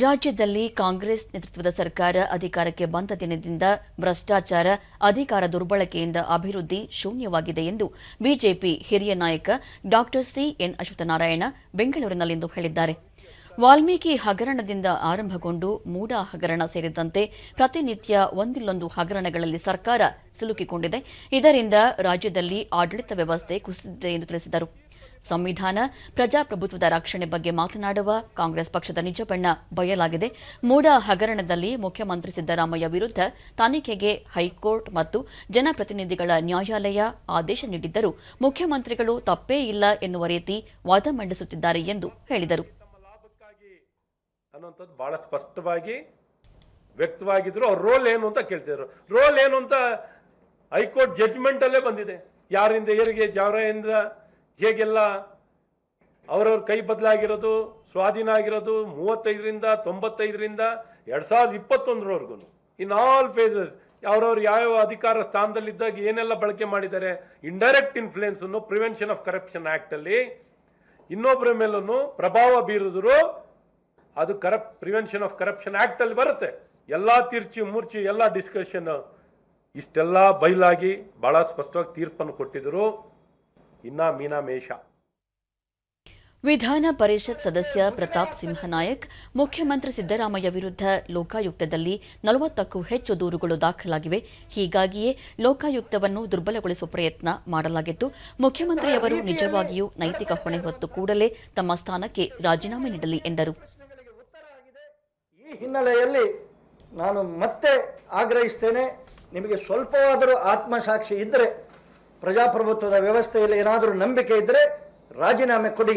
ರಾಜ್ಯದಲ್ಲಿ ಕಾಂಗ್ರೆಸ್ ನೇತೃತ್ವದ ಸರ್ಕಾರ ಅಧಿಕಾರಕ್ಕೆ ಬಂದ ದಿನದಿಂದ ಭ್ರಷ್ಟಾಚಾರ, ಅಧಿಕಾರ ದುರ್ಬಳಕೆಯಿಂದ ಅಭಿವೃದ್ಧಿ ಶೂನ್ಯವಾಗಿದೆ ಎಂದು ಬಿಜೆಪಿ ಹಿರಿಯ ನಾಯಕ ಡಾ ಸಿಎನ್ ಅಶ್ವತ್ಥನಾರಾಯಣ ಬೆಂಗಳೂರಿನಲ್ಲಿಂದು ಹೇಳಿದ್ದಾರೆ. ವಾಲ್ಮೀಕಿ ಹಗರಣದಿಂದ ಆರಂಭಗೊಂಡು ಮೂಡ ಹಗರಣ ಸೇರಿದಂತೆ ಪ್ರತಿನಿತ್ಯ ಒಂದಿಲ್ಲೊಂದು ಹಗರಣಗಳಲ್ಲಿ ಸರ್ಕಾರ ಸಿಲುಕಿಕೊಂಡಿದೆ. ಇದರಿಂದ ರಾಜ್ಯದಲ್ಲಿ ಆಡಳಿತ ವ್ಯವಸ್ಥೆ ಕುಸಿದಿದೆ ಎಂದು ತಿಳಿಸಿದರು. ಸಂವಿಧಾನ, ಪ್ರಜಾಪ್ರಭುತ್ವದ ರಕ್ಷಣೆ ಬಗ್ಗೆ ಮಾತನಾಡುವ ಕಾಂಗ್ರೆಸ್ ಪಕ್ಷದ ನಿಜ ಬಣ್ಣ ಬಯಲಾಗಿದೆ. ಮೂಡ ಹಗರಣದಲ್ಲಿ ಮುಖ್ಯಮಂತ್ರಿ ಸಿದ್ದರಾಮಯ್ಯ ವಿರುದ್ಧ ತನಿಖೆಗೆ ಹೈಕೋರ್ಟ್ ಮತ್ತು ಜನಪ್ರತಿನಿಧಿಗಳ ನ್ಯಾಯಾಲಯ ಆದೇಶ ನೀಡಿದ್ದರೂ ಮುಖ್ಯಮಂತ್ರಿಗಳು ತಪ್ಪೇ ಇಲ್ಲ ಎನ್ನುವ ರೀತಿ ವಾದ ಮಂಡಿಸುತ್ತಿದ್ದಾರೆ ಎಂದು ಹೇಳಿದರು. ಬಹಳ ಸ್ಪಷ್ಟವಾಗಿ ವ್ಯಕ್ತವಾಗಿದ್ರು. ಅವ್ರ ರೋಲ್ ಏನು ಅಂತ ಕೇಳ್ತಿದ್ರು. ರೋಲ್ ಏನು ಅಂತ ಹೈಕೋರ್ಟ್ ಜಡ್ಜ್ಮೆಂಟ್ ಅಲ್ಲೇ ಬಂದಿದೆ. ಯಾರಿಂದ ಯಾರಿಗೆ ಯಾರಿಂದ ಹೇಗೆಲ್ಲ ಅವರವ್ರ ಕೈ ಬದಲಾಗಿರೋದು, ಸ್ವಾಧೀನ ಆಗಿರೋದು ಮೂವತ್ತೈದರಿಂದ ತೊಂಬತ್ತೈದರಿಂದ ಎರಡು ಸಾವಿರದ ಇಪ್ಪತ್ತೊಂದರವರೆಗೂ. ಇನ್ ಆಲ್ ಫೇಸಸ್ ಅವ್ರವ್ರು ಯಾವ್ಯಾವ ಅಧಿಕಾರ ಸ್ಥಾನದಲ್ಲಿದ್ದಾಗ ಏನೆಲ್ಲ ಬಳಕೆ ಮಾಡಿದ್ದಾರೆ ಇಂಡೈರೆಕ್ಟ್ ಇನ್ಫ್ಲೂಯೆನ್ಸ್ ಅನ್ನು ಪ್ರಿವೆನ್ಷನ್ ಆಫ್ ಕರಪ್ಷನ್ ಆಕ್ಟ್ ಅಲ್ಲಿ ಇನ್ನೊಬ್ಬರ ಮೇಲೂ ಪ್ರಭಾವ ಬೀರಿದ್ರು ಅದು corrupt prevention of corruption act ಅಲ್ಲಿ ಬರುತ್ತೆ. ಎಲ್ಲ ತಿರ್ಚಿ ಮೂರ್ಚಿ, ಎಲ್ಲ ಡಿಸ್ಕಷನ್ ಇಷ್ಟೆಲ್ಲ ಬಯಲಾಗಿ ಬಹಳ ಸ್ಪಷ್ಟವಾಗಿ ತೀರ್ಪನ್ನು ಕೊಟ್ಟಿದ್ರು. ಇನ್ನ ಮೀನಾ ಮೇಷ ವಿಧಾನ ಪರಿಷತ್ ಸದಸ್ಯ ಪ್ರತಾಪ್ ಸಿಂಹನಾಯಕ್ ಮುಖ್ಯಮಂತ್ರಿ ಸಿದ್ದರಾಮಯ್ಯ ವಿರುದ್ಧ ಲೋಕಾಯುಕ್ತದಲ್ಲಿ ನಲವತ್ತಕ್ಕೂ ಹೆಚ್ಚು ದೂರುಗಳು ದಾಖಲಾಗಿವೆ. ಹೀಗಾಗಿಯೇ ಲೋಕಾಯುಕ್ತವನ್ನು ದುರ್ಬಲಗೊಳಿಸುವ ಪ್ರಯತ್ನ ಮಾಡಲಾಗಿದ್ದು ಮುಖ್ಯಮಂತ್ರಿಯವರು ನಿಜವಾಗಿಯೂ ನೈತಿಕ ಹೊಣೆ ಹೊತ್ತು ಕೂಡಲೇ ತಮ್ಮ ಸ್ಥಾನಕ್ಕೆ ರಾಜೀನಾಮೆ ನೀಡಲಿ ಎಂದರು. ಈ ಹಿನ್ನೆಲೆಯಲ್ಲಿ ನಾನು ಮತ್ತೆ ಆಗ್ರಹಿಸ್ತೇನೆ. ನಿಮಗೆ ಸ್ವಲ್ಪವಾದರೂ ಆತ್ಮಸಾಕ್ಷಿ ಇದ್ದರೆ ಪ್ರಜಾಪ್ರಭುತ್ವದ ವ್ಯವಸ್ಥೆಯಲ್ಲಿ ಏನಾದರೂ ನಂಬಿಕೆ ಇದ್ದರೆ ರಾಜೀನಾಮೆ ಕೊಡಿ.